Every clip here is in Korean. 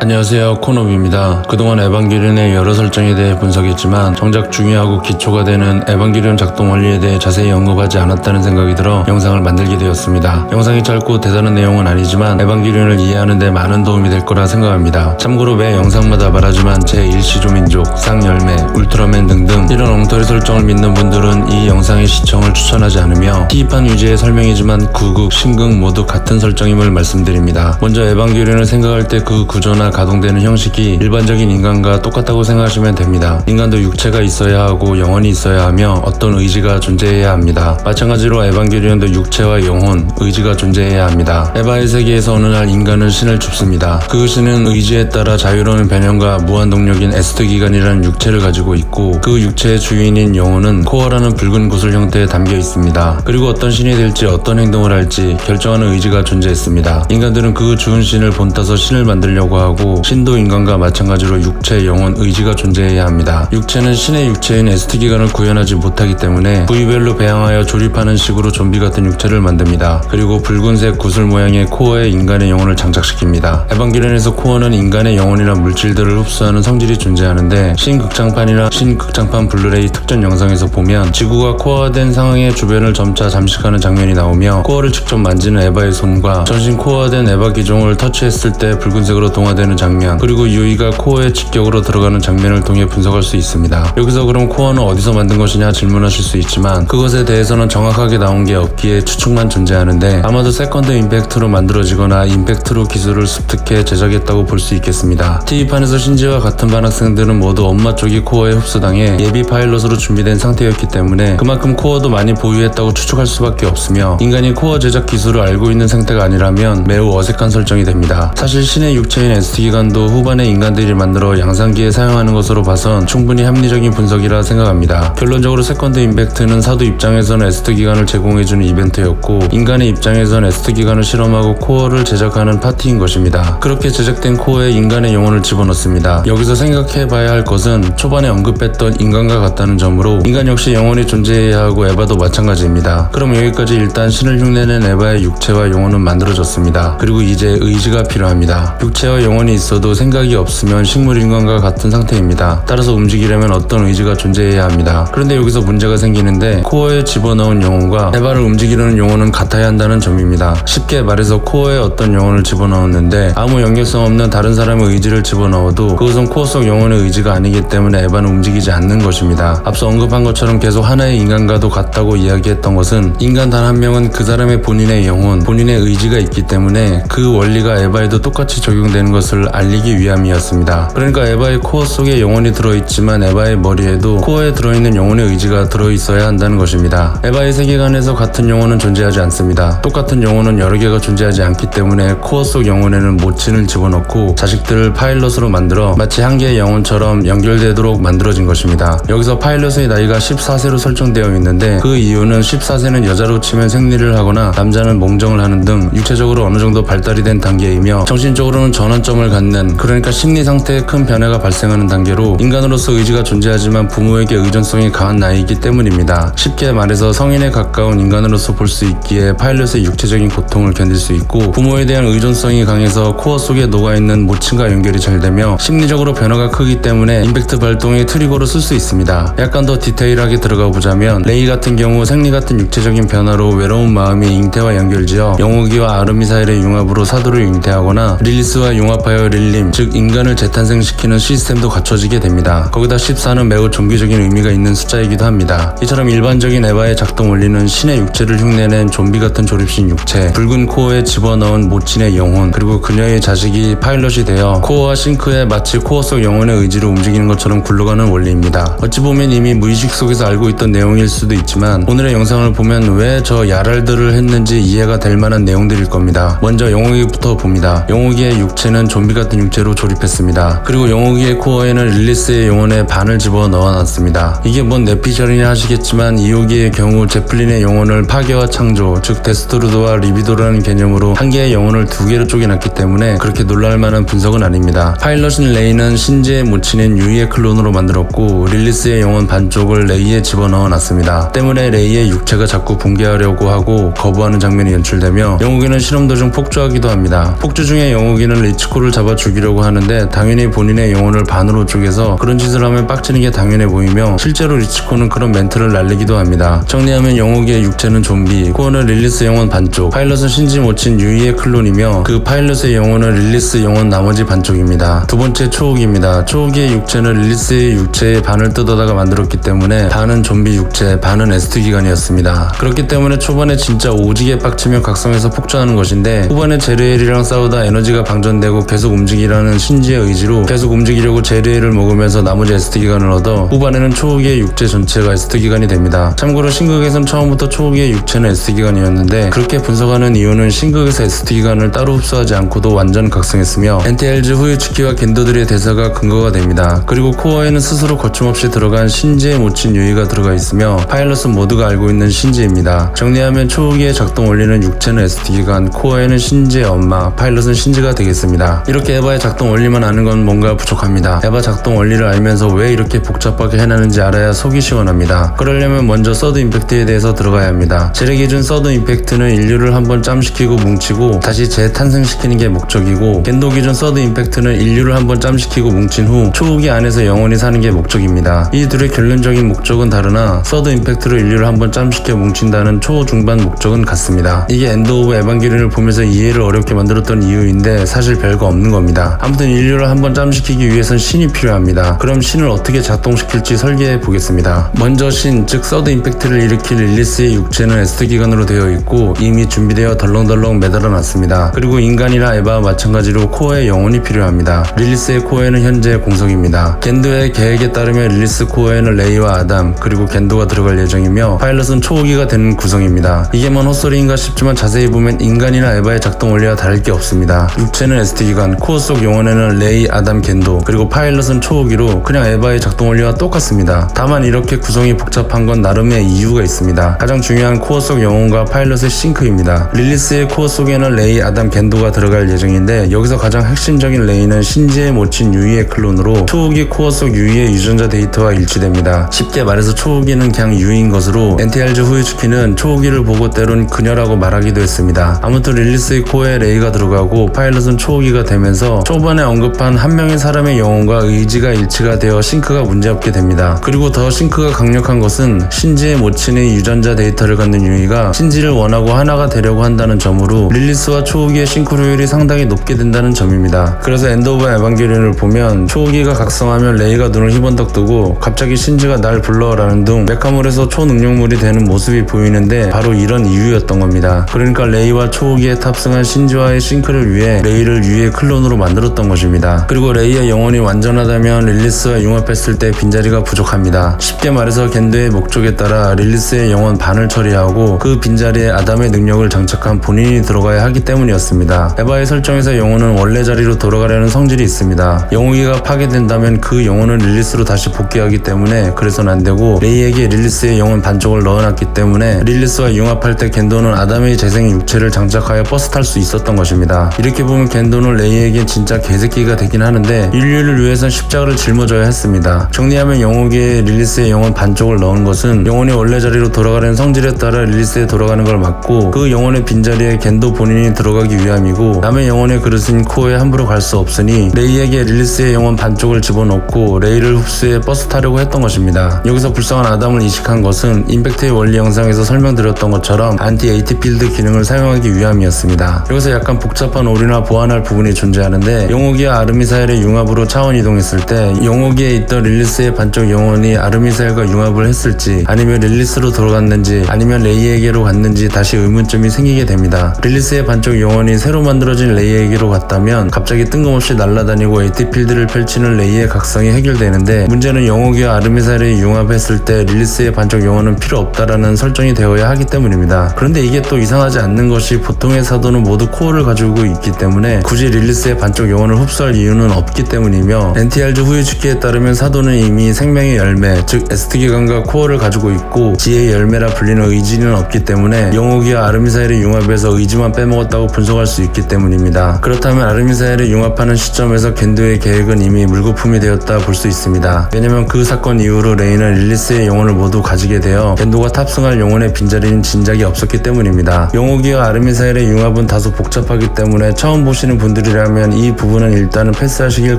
안녕하세요 코노비입니다. 그동안 에반게리온의 여러 설정에 대해 분석했지만 정작 중요하고 기초가 되는 에반게리온 작동 원리에 대해 자세히 언급하지 않았다는 생각이 들어 영상을 만들게 되었습니다. 영상이 짧고 대단한 내용은 아니지만 에반게리온을 이해하는 데 많은 도움이 될 거라 생각합니다. 참고로 매 영상마다 말하지만 제 일시조민족, 쌍열매, 울트라맨 등등 이런 엉터리 설정을 믿는 분들은 이 영상의 시청을 추천하지 않으며 티입한 유지의 설명이지만 구극, 신극 모두 같은 설정임을 말씀드립니다. 먼저 에반게리온을 생각할 때 그 구조나 가동되는 형식이 일반적인 인간과 똑같다고 생각하시면 됩니다. 인간도 육체가 있어야 하고 영혼이 있어야 하며 어떤 의지가 존재해야 합니다. 마찬가지로 에반게리온도 육체와 영혼, 의지가 존재해야 합니다. 에바의 세계에서 어느 날 인간은 신을 줍습니다. 그 신은 의지에 따라 자유로운 변형과 무한 동력인 에스트 기관이라는 육체를 가지고 있고 그 육체의 주인인 영혼은 코어라는 붉은 구슬 형태에 담겨 있습니다. 그리고 어떤 신이 될지 어떤 행동을 할지 결정하는 의지가 존재했습니다. 인간들은 그 주은 신을 본따서 신을 만들려고 하고 신도 인간과 마찬가지로 육체, 영혼, 의지가 존재해야 합니다. 육체는 신의 육체인 에스트 기관을 구현하지 못하기 때문에 부위별로 배양하여 조립하는 식으로 좀비 같은 육체를 만듭니다. 그리고 붉은색 구슬 모양의 코어에 인간의 영혼을 장착시킵니다. 에반게리온에서 코어는 인간의 영혼이나 물질들을 흡수하는 성질이 존재하는데 신극장판이나 신극장판 블루레이 특전 영상에서 보면 지구가 코어화된 상황의 주변을 점차 잠식하는 장면이 나오며 코어를 직접 만지는 에바의 손과 전신 코어화된 에바 기종을 터치했을 때 붉은색으로 동화되는 장면 그리고 유이가 코어에 직격으로 들어가는 장면을 통해 분석할 수 있습니다. 여기서 그럼 코어는 어디서 만든 것이냐 질문하실 수 있지만 그것에 대해서는 정확하게 나온 게 없기에 추측만 존재하는데 아마도 세컨드 임팩트로 만들어지거나 임팩트로 기술을 습득해 제작했다고 볼 수 있겠습니다. TV판에서 신지와 같은 반 학생들은 모두 엄마 쪽이 코어에 흡수당해 예비 파일럿으로 준비된 상태였기 때문에 그만큼 코어도 많이 보유했다고 추측할 수밖에 없으며 인간이 코어 제작 기술을 알고 있는 상태가 아니라면 매우 어색한 설정이 됩니다. 사실 신의 육체인 ST 기관도 후반에 인간들이 만들어 양산기에 사용하는 것으로 봐선 충분히 합리적인 분석이라 생각합니다. 결론적으로 세컨드 임팩트는 사도 입장에서는 에스트 기관을 제공해주는 이벤트였고 인간의 입장에서는 에스트 기관을 실험하고 코어를 제작하는 파티인 것입니다. 그렇게 제작된 코어에 인간의 영혼을 집어넣습니다. 여기서 생각해봐야 할 것은 초반에 언급했던 인간과 같다는 점으로 인간 역시 영혼이 존재해야 하고 에바도 마찬가지입니다. 그럼 여기까지 일단 신을 흉내낸 에바의 육체와 영혼은 만들어졌습니다. 그리고 이제 의지가 필요합니다. 육체와 영혼이 있어도 생각이 없으면 식물 인간과 같은 상태입니다. 따라서 움직이려면 어떤 의지가 존재해야 합니다. 그런데 여기서 문제가 생기는데 코어에 집어넣은 영혼과 에바를 움직이려는 영혼은 같아야 한다는 점입니다. 쉽게 말해서 코어에 어떤 영혼을 집어넣었는데 아무 연결성 없는 다른 사람의 의지를 집어넣어도 그것은 코어 속 영혼의 의지가 아니기 때문에 에바는 움직이지 않는 것입니다. 앞서 언급한 것처럼 계속 하나의 인간과도 같다고 이야기했던 것은 인간 단 한 명은 그 사람의 본인의 영혼, 본인의 의지가 있기 때문에 그 원리가 에바에도 똑같이 적용되는 것을 알리기 위함이었습니다. 그러니까 에바의 코어 속에 영혼이 들어있지만 에바의 머리에도 코어에 들어있는 영혼의 의지가 들어있어야 한다는 것입니다. 에바의 세계관에서 같은 영혼은 존재하지 않습니다. 똑같은 영혼은 여러 개가 존재하지 않기 때문에 코어 속 영혼에는 모친을 집어넣고 자식들을 파일럿으로 만들어 마치 한 개의 영혼처럼 연결되도록 만들어진 것입니다. 여기서 파일럿의 나이가 14세로 설정되어 있는데 그 이유는 14세는 여자로 치면 생리를 하거나 남자는 몽정을 하는 등 육체적으로 어느 정도 발달이 된 단계이며 정신적으로는 전환점을 갖는 그러니까 심리 상태에 큰 변화가 발생하는 단계로 인간으로서 의지가 존재하지만 부모에게 의존성이 강한 나이이기 때문입니다. 쉽게 말해서 성인에 가까운 인간으로서 볼 수 있기에 파일럿의 육체적인 고통을 견딜 수 있고 부모에 대한 의존성이 강해서 코어 속에 녹아있는 모친과 연결이 잘 되며 심리적으로 변화가 크기 때문에 임팩트 발동의 트리거로 쓸 수 있습니다. 약간 더 디테일하게 들어가 보자면 레이 같은 경우 생리 같은 육체적인 변화로 외로운 마음이 잉태와 연결지어 영호기와 아르미사일의 융합으로 사도를 잉태하거나 릴리스와 융합하여 릴림 즉 인간을 재탄생시키는 시스템도 갖춰지게 됩니다. 거기다 14는 매우 종교적인 의미가 있는 숫자이기도 합니다. 이처럼 일반적인 에바의 작동 원리는 신의 육체를 흉내낸 좀비 같은 조립신 육체, 붉은 코어에 집어넣은 모친의 영혼, 그리고 그녀의 자식이 파일럿이 되어 코어와 싱크에 마치 코어 속 영혼의 의지로 움직이는 것처럼 굴러가는 원리입니다. 어찌 보면 이미 무의식 속에서 알고 있던 내용일 수도 있지만 오늘의 영상을 보면 왜 저 야랄들을 했는지 이해가 될 만한 내용들일 겁니다. 먼저 영웅이부터 봅니다. 영웅이의 육체는 좀비 같은 육체로 조립했습니다. 그리고 영웅이의 코어에는 릴리스의 영혼의 반을 집어 넣어놨습니다. 이게 뭔 내피셜이냐 하시겠지만 이호기의 경우 제플린의 영혼을 파괴와 창조, 즉 데스트루드와 리비도라는 개념으로 한 개의 영혼을 두 개로 쪼개놨기 때문에 그렇게 놀랄 만한 분석은 아닙니다. 파일럿인 레이는 신지의 모친인 유이의 클론으로 만들었고 릴리스의 영혼 반쪽을 레이에 집어넣어 놨습니다. 때문에 레이의 육체가 자꾸 붕괴하려고 하고 거부하는 장면이 연출되며 영웅이는 실험 도중 폭주하기도 합니다. 폭주 중에 영웅이는 리치코를 코를 잡아 죽이려고 하는데 당연히 본인의 영혼을 반으로 쪼개서 그런 짓을 하면 빡치는 게 당연해 보이며 실제로 리치코는 그런 멘트를 날리기도 합니다. 정리하면 영옥의 육체는 좀비, 코어는 릴리스 영혼 반쪽, 파일럿은 신지 모친 유이의 클론이며 그 파일럿의 영혼은 릴리스 영혼 나머지 반쪽입니다. 두 번째 초옥입니다. 초옥의 육체는 릴리스의 육체의 반을 뜯어다가 만들었기 때문에 반은 좀비 육체, 반은 에스트 기관이었습니다. 그렇기 때문에 초반에 진짜 오지게 빡치며 각성해서 폭주하는 것인데 후반에 제르엘이랑 싸우다 에너지가 방전되고 계속 움직이라는 신지의 의지로 계속 움직이려고 제르엘을 먹으면서 나머지 에스트 기관을 얻어 후반에는 초옥의 육체 전체가 에스트 기관이 됩니다. 참고로 신극에선 처음부터 초옥의 육체는 에스트 기관이었는데 그렇게 분석하는 이유는 신극에서 에스트 기관을 따로 흡수하지 않고도 완전 각성했으며 엔티엘즈 후유츠키와 겐도들의 대사가 근거가 됩니다. 그리고 코어에는 스스로 거침없이 들어간 신지의 모친 유의가 들어가 있으며 파일럿은 모두가 알고 있는 신지입니다. 정리하면 초기의 작동 원리는 육체는 ST 기관, 코어에는 신지의 엄마, 파일럿은 신지가 되겠습니다. 이렇게 에바의 작동 원리만 아는 건 뭔가 부족합니다. 에바 작동 원리를 알면서 왜 이렇게 복잡하게 해놨는지 알아야 속이 시원합니다. 그러려면 먼저 서드 임팩트에 대해서 들어가야 합니다. 제례 기준 서드 임팩트는 인류를 한번 짬시키고 뭉치고 다시 재탄생시키는 게 목적이고 겐도 기준 서드 임팩트는 인류를 한번 짬시키고 뭉친 후 초우기 안에서 영원히 사는 게 목적입니다. 이 둘의 결론적인 목적은 다르나 서드 임팩트로 인류를 한번 짬시켜 뭉친다는 초중반 목적은 같습니다. 이게 엔드 오브 에반게리온을 보면서 이해를 어렵게 만들었던 이유인데 사실 별거 없는 겁니다. 아무튼 인류를 한번 짬시키기 위해선 신이 필요합니다. 그럼 신을 어떻게 작동시킬지 설계해 보겠습니다. 먼저 신, 즉 서드 임팩트를 일으킬 릴리스의 육체는 에스트 기관으로 되어 있고 이미 준비되어 덜렁덜렁 매달아 놨습니다. 그리고 인간이나 에바와 마찬가지로 코어의 영혼이 필요합니다. 릴리스의 코어에는 현재 공석입니다. 겐도의 계획에 따르면 릴리스 코어에는 레이와 아담 그리고 겐도가 들어갈 예정이며 파일럿은 초호기가 되는 구성입니다. 이게 뭔 헛소리인가 싶지만 자세히 보면 인간이나 에바의 작동 원리와 다를 게 없습니다. 육체는 ST 기관, 코어 속 영혼에는 레이, 아담, 겐도 그리고 파일럿은 초호기로 그냥 에바의 작동 원리와 똑같습니다. 다만 이렇게 구성이 복잡한 건 나름의 이유가 있습니다. 가장 중요한 코어 속 영혼과 파일럿의 싱크입니다. 릴리스의 코어 속에는 레이, 아담, 겐도가 들어갈 예정인데 여기서 가장 핵심적인 레이는 신지에 모친 유이의 클론으로 초호기 코어 속 유이의 유전자 데이터와 일치됩니다. 쉽게 말해서 초호기는 그냥 유인 것으로 NTRG 후유츠키는 초호기를 보고 때론 그녀라고 말하기도 했습니다. 아무튼 릴리스의 코어에 레이가 들어가고 파일럿은 초호기가 되면서 초반에 언급한 한 명의 사람의 영혼과 의지가 일치가 되어 싱크가 문제없게 됩니다. 그리고 더 싱크가 강력한 것은 신지의 모친의 유전자 데이터를 갖는 유이가 신지를 원하고 하나가 되려고 한다는 점으로 릴리스와 초호기의 싱크로율이 상당히 높게 된다는 점입니다. 그래서 엔드 오브 에반게리온을 보면 초호기가 각성하면 레이가 눈을 희번덕 뜨고 갑자기 신지가 날 불러라는 등 메카몰에서 초능력물이 되는 모습이 보이는데 바로 이런 이유였던 겁니다. 그러니까 레이와 초호기에 탑승한 신지와의 싱크를 위해 레이를 유의 클 론으로 만들었던 것입니다. 그리고 레이의 영혼이 완전하다면 릴리스와 융합했을 때 빈자리가 부족합니다. 쉽게 말해서 겐도의 목적에 따라 릴리스의 영혼 반을 처리하고 그 빈자리에 아담의 능력을 장착한 본인이 들어가야 하기 때문이었습니다. 에바의 설정에서 영혼은 원래 자리로 돌아가려는 성질이 있습니다. 영웅이가 파괴된다면 그 영혼은 릴리스로 다시 복귀하기 때문에 그래서는 안 되고 레이에게 릴리스의 영혼 반쪽을 넣어놨기 때문에 릴리스와 융합할 때 겐도는 아담의 재생 육체를 장착하여 버스 탈 수 있었던 것입니다. 이렇게 보면 겐도는 레이 에겐 진짜 개새끼가 되긴 하는데 인류를 위해선 십자가를 짊어져야 했습니다. 정리하면 영웅에게 릴리스의 영혼 반쪽을 넣은 것은 영혼이 원래 자리로 돌아가려는 성질에 따라 릴리스에 돌아가는 걸 막고 그 영혼의 빈자리에 겐도 본인이 들어가기 위함이고 남의 영혼의 그릇인 코어에 함부로 갈 수 없으니 레이에게 릴리스의 영혼 반쪽을 집어넣고 레이를 흡수해 버스 타려고 했던 것입니다. 여기서 불쌍한 아담을 이식한 것은 임팩트의 원리 영상에서 설명드렸던 것처럼 안티 에이티 필드 기능을 사용하기 위함이었습니다. 여기서 약간 복잡한 오류나 보완할 부분이 존재하는데 용옥이와 아르미사엘의 융합으로 차원 이동했을 때 용옥이에 있던 릴리스의 반쪽 영혼이 아르미사엘과 융합을 했을지 아니면 릴리스로 돌아갔는지 아니면 레이에게로 갔는지 다시 의문점이 생기게 됩니다. 릴리스의 반쪽 영혼이 새로 만들어진 레이에게로 갔다면 갑자기 뜬금없이 날아다니고 에이티 필드를 펼치는 레이의 각성이 해결되는데 문제는 영옥이와 아르미사엘이 융합했을 때 릴리스의 반쪽 영혼은 필요 없다라는 설정이 되어야 하기 때문입니다. 그런데 이게 또 이상하지 않는 것이 보통의 사도는 모두 코어를 가지고 있기 때문에 굳이 릴리스 의 반쪽 영혼을 흡수할 이유는 없기 때문이며 NTRG 후유츠키에 따르면 사도는 이미 생명의 열매 즉 에스트 기관과 코어를 가지고 있고 지혜의 열매라 불리는 의지는 없기 때문에 영옥이와 아르미사엘의 융합에서 의지만 빼먹었다고 분석할 수 있기 때문입니다. 그렇다면 아르미사엘을 융합하는 시점에서 겐도의 계획은 이미 물거품이 되었다 볼 수 있습니다. 왜냐면 그 사건 이후로 레이는 릴리스의 영혼을 모두 가지게 되어 겐도가 탑승할 영혼의 빈자리는 진작이 없었기 때문입니다. 영옥이와 아르미사엘의 융합은 다소 복잡하기 때문에 처음 보시는 분들이라 면 있으려면 이 부분은 일단은 패스하시길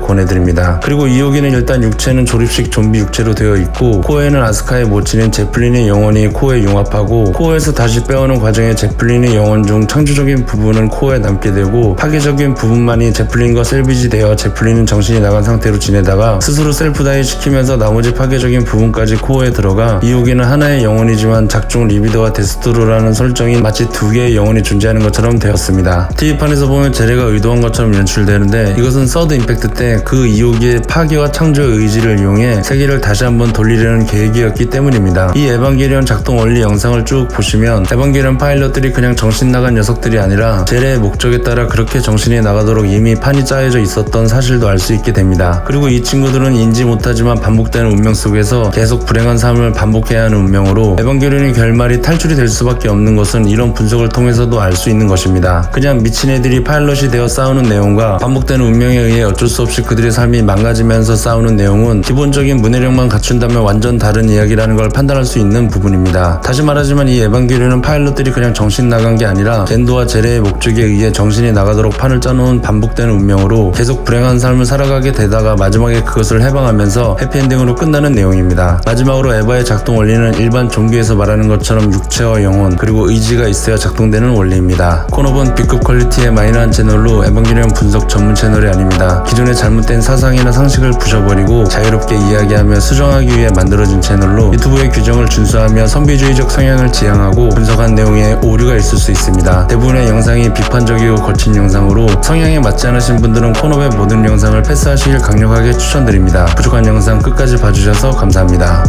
권해드립니다. 그리고 이호기는 일단 육체는 조립식 좀비 육체로 되어 있고 코어에는 아스카의 모치는 제플린의 영혼이 코어에 융합하고 코어에서 다시 빼오는 과정에 제플린의 영혼 중 창조적인 부분은 코어에 남게 되고 파괴적인 부분만이 제플린과 셀비지 되어 제플린은 정신이 나간 상태로 지내다가 스스로 셀프 다이 시키면서 나머지 파괴적인 부분까지 코어에 들어가 이호기는 하나의 영혼이지만 작중 리비드와 데스트로라는 설정이 마치 두 개의 영혼이 존재하는 것처럼 되었습니다. TV판에서 보면 제레가 의도한 것처럼 연출되는데 이것은 서드 임팩트 때 그 이호기의 파괴와 창조의 의지를 이용해 세계를 다시 한번 돌리려는 계획이었기 때문입니다. 이 에반게리온 작동 원리 영상을 쭉 보시면 에반게리온 파일럿들이 그냥 정신 나간 녀석들이 아니라 제레의 목적에 따라 그렇게 정신이 나가도록 이미 판이 짜여져 있었던 사실도 알 수 있게 됩니다. 그리고 이 친구들은 인지 못하지만 반복되는 운명 속에서 계속 불행한 삶을 반복해야 하는 운명으로 에반게리온의 결말이 탈출이 될 수밖에 없는 것은 이런 분석을 통해서도 알 수 있는 것입니다. 그냥 미친 애들이 파일럿이 되어 싸우는 내용 과 반복되는 운명에 의해 어쩔 수 없이 그들의 삶이 망가지면서 싸우는 내용은 기본적인 문해력만 갖춘다면 완전 다른 이야기라는 걸 판단할 수 있는 부분입니다. 다시 말하지만 이 에반게리온은 파일럿들이 그냥 정신 나간 게 아니라 젠도와 제레의 목적에 의해 정신이 나가도록 판을 짜놓은 반복되는 운명으로 계속 불행한 삶을 살아가게 되다가 마지막에 그것을 해방하면서 해피엔딩으로 끝나는 내용입니다. 마지막으로 에바의 작동 원리는 일반 종교에서 말하는 것처럼 육체와 영혼 그리고 의지가 있어야 작동되는 원리입니다. 코너본 B급 퀄리티의 마이너한 채널로 에반게리온 분석 전문 채널이 아닙니다. 기존의 잘못된 사상이나 상식을 부셔버리고 자유롭게 이야기하며 수정하기 위해 만들어진 채널로 유튜브의 규정을 준수하며 선비주의적 성향을 지향하고 분석한 내용에 오류가 있을 수 있습니다. 대부분의 영상이 비판적이고 거친 영상으로 성향에 맞지 않으신 분들은 코너의 모든 영상을 패스하시길 강력하게 추천드립니다. 부족한 영상 끝까지 봐주셔서 감사합니다.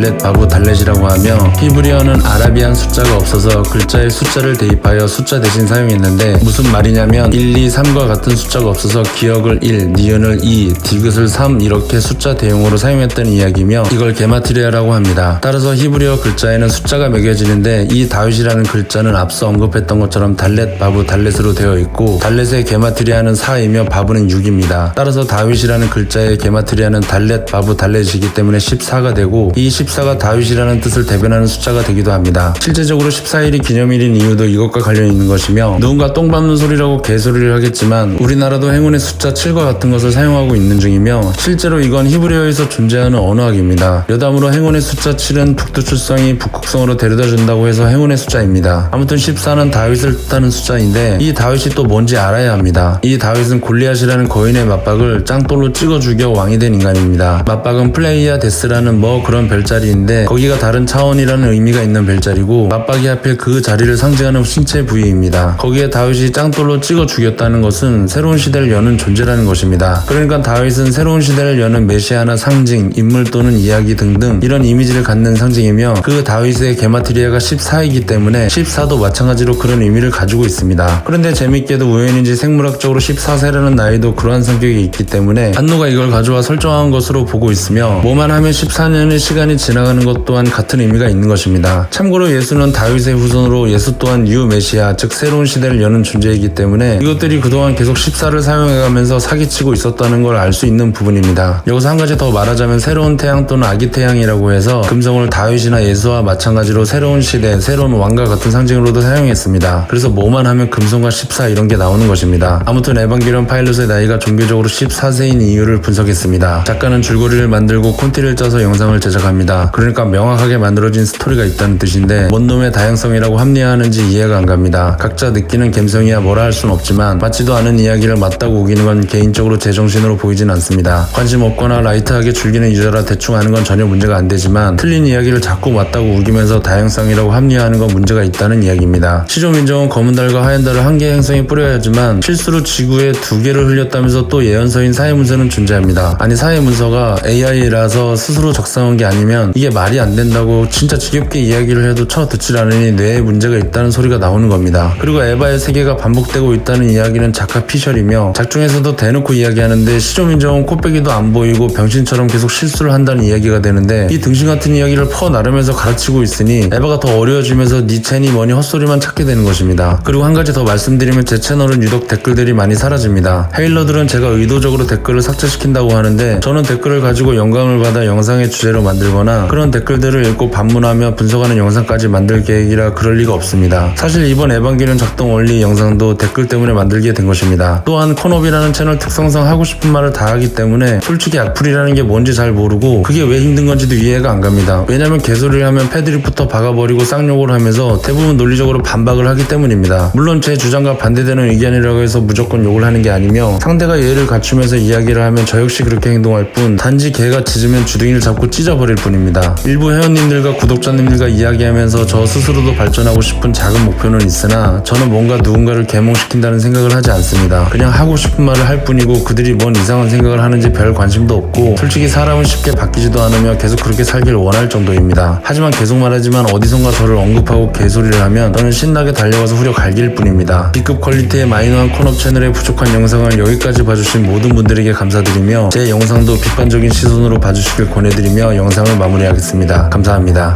달렛 바보 달렛이라고 하며 히브리어는 아라비안 숫자가 없어서 글자에 숫자를 대입하여 숫자 대신 사용했는데 무슨 말이냐면 1, 2, 3과 같은 숫자가 없어서 기억을 1, 니은을 2, 디귿을 3 이렇게 숫자 대용으로 사용했다는 이야기며 이걸 게마트리아라고 합니다. 따라서 히브리어 글자에는 숫자가 매겨지는데 이 다윗이라는 글자는 앞서 언급했던 것처럼 달렛 바브 달렛으로 되어 있고 달렛의 게마트리아는 4이며 바브는 6입니다. 따라서 다윗이라는 글자의 게마트리아는 달렛 바브 달렛이기 때문에 14가 되고 이 14가 다윗이라는 뜻을 대변하는 숫자가 되기도 합니다. 실제적으로 14일이 기념일인 이유도 이것과 관련이 있는 것이며 누군가 똥 밟는 소리라고 개소리를 하겠지만 우리나라도 행운의 숫자 7과 같은 것을 사용하고 있는 중이며 실제로 이건 히브리어에서 존재하는 언어학입니다. 여담으로 행운의 숫자 7은 북두 출성이 북극성으로 데려다 준다고 해서 행운의 숫자입니다. 아무튼 14는 다윗을 뜻하는 숫자인데 이 다윗이 또 뭔지 알아야 합니다. 이 다윗은 골리앗이라는 거인의 맞박을 짱돌로 찍어 죽여 왕이 된 인간입니다. 맞박은 플레이야 데스라는 뭐 그런 별자리 별자리인데 거기가 다른 차원이라는 의미가 있는 별자리고 맞박이 하필 그 자리를 상징하는 신체 부위입니다. 거기에 다윗이 짱돌로 찍어 죽였다는 것은 새로운 시대를 여는 존재라는 것입니다. 그러니까 다윗은 새로운 시대를 여는 메시아나 상징, 인물 또는 이야기 등등 이런 이미지를 갖는 상징이며 그 다윗의 게마트리아가 14이기 때문에 14도 마찬가지로 그런 의미를 가지고 있습니다. 그런데 재밌게도 우연인지 생물학적으로 14세라는 나이도 그러한 성격이 있기 때문에 한노가 이걸 가져와 설정한 것으로 보고 있으며 뭐만 하면 14년의 시간이 지나 가는 것 또한 같은 의미가 있는 것입니다. 참고로 예수는 다윗의 후손으로 예수 또한 유 메시아 즉 새로운 시대를 여는 존재이기 때문에 이것들이 그동안 계속 14를 사용해가면서 사기치고 있었다는 걸 알 수 있는 부분입니다. 여기서 한 가지 더 말하자면 새로운 태양 또는 아기 태양이라고 해서 금성을 다윗이나 예수와 마찬가지로 새로운 시대, 새로운 왕과 같은 상징으로도 사용했습니다. 그래서 뭐만 하면 금성과 14 이런 게 나오는 것입니다. 아무튼 에반게리온 파일럿의 나이가 종교적으로 14세인 이유를 분석했습니다. 작가는 줄거리를 만들고 콘티를 짜서 영상을 제작합니다. 그러니까 명확하게 만들어진 스토리가 있다는 뜻인데 뭔 놈의 다양성이라고 합리화하는지 이해가 안 갑니다. 각자 느끼는 감성이야 뭐라 할 순 없지만 맞지도 않은 이야기를 맞다고 우기는 건 개인적으로 제정신으로 보이진 않습니다. 관심 없거나 라이트하게 즐기는 유저라 대충 하는 건 전혀 문제가 안 되지만 틀린 이야기를 자꾸 맞다고 우기면서 다양성이라고 합리화하는 건 문제가 있다는 이야기입니다. 시조민정은 검은 달과 하얀 달을 한 개의 행성에 뿌려야 하지만 실수로 지구에 두 개를 흘렸다면서 또 예언서인 사회 문서는 존재합니다. 아니 사회 문서가 AI라서 스스로 작성한 게 아니면 이게 말이 안 된다고 진짜 지겹게 이야기를 해도 쳐 듣질 않으니 뇌에 문제가 있다는 소리가 나오는 겁니다. 그리고 에바의 세계가 반복되고 있다는 이야기는 작가 피셜이며 작중에서도 대놓고 이야기하는데 시조민정은 코빼기도 안 보이고 병신처럼 계속 실수를 한다는 이야기가 되는데 이 등신 같은 이야기를 퍼 나르면서 가르치고 있으니 에바가 더 어려워지면서 니체니 뭐니 헛소리만 찾게 되는 것입니다. 그리고 한 가지 더 말씀드리면 제 채널은 유독 댓글들이 많이 사라집니다. 헤일러들은 제가 의도적으로 댓글을 삭제시킨다고 하는데 저는 댓글을 가지고 영감을 받아 영상의 주제로 만들거나 그런 댓글들을 읽고 반문하며 분석하는 영상까지 만들 계획이라 그럴 리가 없습니다. 사실 이번 에반게리온 작동 원리 영상도 댓글 때문에 만들게 된 것입니다. 또한 코노비라는 채널 특성상 하고 싶은 말을 다 하기 때문에 솔직히 악플이라는 게 뭔지 잘 모르고 그게 왜 힘든 건지도 이해가 안 갑니다. 왜냐면 개소리를 하면 패드립부터 박아버리고 쌍욕을 하면서 대부분 논리적으로 반박을 하기 때문입니다. 물론 제 주장과 반대되는 의견이라고 해서 무조건 욕을 하는 게 아니며 상대가 예를 갖추면서 이야기를 하면 저 역시 그렇게 행동할 뿐 단지 개가 짖으면 주둥이를 잡고 찢어버릴 뿐입니다. 일부 회원님들과 구독자님들과 이야기하면서 저 스스로도 발전하고 싶은 작은 목표는 있으나 저는 뭔가 누군가를 계몽시킨다는 생각을 하지 않습니다. 그냥 하고 싶은 말을 할 뿐이고 그들이 뭔 이상한 생각을 하는지 별 관심도 없고 솔직히 사람은 쉽게 바뀌지도 않으며 계속 그렇게 살길 원할 정도입니다. 하지만 계속 말하지만 어디선가 저를 언급하고 개소리를 하면 저는 신나게 달려가서 후려 갈길 뿐입니다. B급 퀄리티의 마이너한 콘업 채널에 부족한 영상을 여기까지 봐주신 모든 분들에게 감사드리며 제 영상도 비판적인 시선으로 봐주시길 권해드리며 영상을 마무리하겠습니다. 감사합니다.